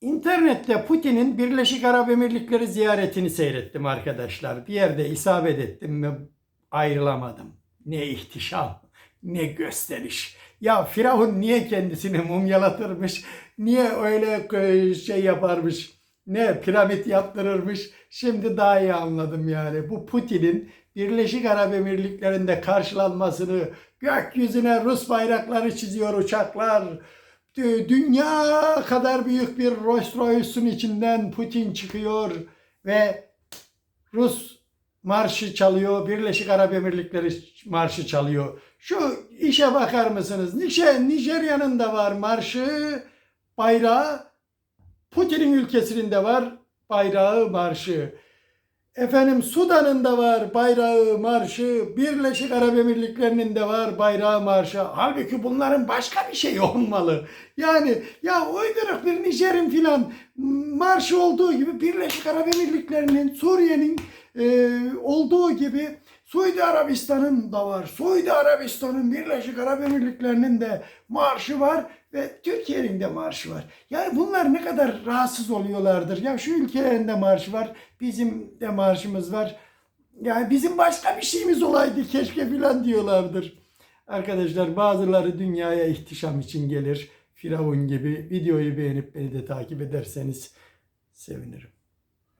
İnternette Putin'in Birleşik Arap Emirlikleri ziyaretini seyrettim arkadaşlar. Bir yerde isabet ettim ve ayrılamadım. Ne ihtişam, ne gösteriş. Ya Firavun niye kendisini mumyalatırmış, niye öyle şey yaparmış, ne piramit yaptırırmış. Şimdi daha iyi anladım yani. Bu Putin'in Birleşik Arap Emirlikleri'nde karşılanmasını, gökyüzüne Rus bayrakları çiziyor uçaklar, Dünya kadar büyük bir Rolls Royce'un içinden Putin çıkıyor ve Rus marşı çalıyor, Birleşik Arap Emirlikleri marşı çalıyor. Şu işe bakar mısınız? Nijer, Nijerya'nın da var marşı, bayrağı. Putin'in ülkesinin de var bayrağı, marşı. Efendim Sudan'ın da var bayrağı, marşı. Birleşik Arap Emirlikleri'nin de var bayrağı, marşı. Halbuki bunların başka bir şey olmalı. Yani ya uyduruk bir Nijer'in filan marşı olduğu gibi Birleşik Arap Emirlikleri'nin, Suriye'nin e, olduğu gibi Suudi Arabistan'ın da var. Suudi Arabistan'ın Birleşik Arap Emirlikleri'nin de marşı var ve Türkiye'nin de marşı var. Yani bunlar ne kadar rahatsız oluyorlardır. Ya şu ülkelerin de marşı var, bizim de marşımız var. Yani bizim başka bir şeyimiz olaydı keşke filan diyorlardır. Arkadaşlar bazıları dünyaya ihtişam için gelir. Firavun gibi videoyu beğenip beni de takip ederseniz sevinirim.